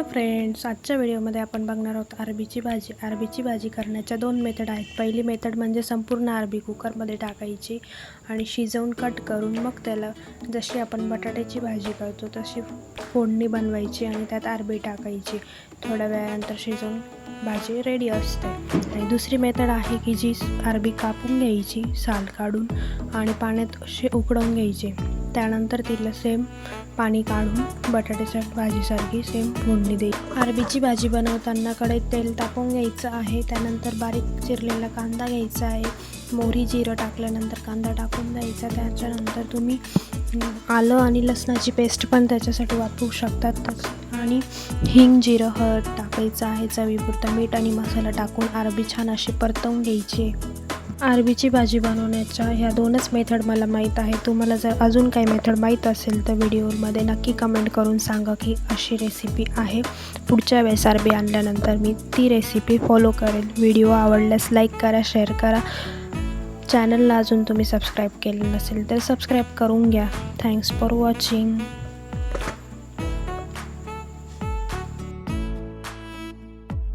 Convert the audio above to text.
Hello friends आजच्या व्हिडिओमध्ये आपण बघणार आहोत अरबीची भाजी. अरबीची भाजी करण्याच्या दोन मेथड आहेत. पहिली मेथड म्हणजे संपूर्ण अरबी कुकरमध्ये टाकायची आणि शिजवून कट करून मग त्याला जशी आपण बटाट्याची भाजी करतो तशी फोडणी बनवायची आणि त्यात अरबी टाकायची. थोड्या वेळानंतर शिजवून भाजी रेडी असते. आणि दुसरी मेथड आहे की जी अरबी कापून घ्यायची साल काढून आणि पाण्यात अशी उकडवून घ्यायची. त्यानंतर तिला सेम पाणी काढून बटाट्याच्या भाजीसारखी सेम फोडणी देईल. अरबीची भाजी बनवताना कढईत तेल तापवून घ्यायचं आहे. त्यानंतर बारीक चिरलेला कांदा घ्यायचा आहे. मोहरी जिरं टाकल्यानंतर कांदा टाकून द्यायचा त्याच्यानंतर तुम्ही आलं आणि लसणाची पेस्ट पण त्याच्यासाठी वापरू शकतात. आणि हिंग जिरं हळद टाकायचं आहे. चवीपुरतं मीठ आणि मसाला टाकून अरबी छान अशी परतवून घ्यायची. आरबीची अरबीची भाजी बनवण्याच्या ह्या दोनच मेथड मला माहीत आहे. तुम्हाला जर अजून काही मेथड माहीत असेल तर व्हिडिओमध्ये नक्की कमेंट करून सांगा की अशी रेसिपी आहे. पुढच्या वेळेस अरबी आणल्यानंतर मी ती रेसिपी फॉलो करेल. व्हिडिओ आवडल्यास लाईक करा शेअर करा. चॅनलला अजून तुम्ही सबस्क्राईब केले नसेल तर सबस्क्राईब करून घ्या. Thanks for watching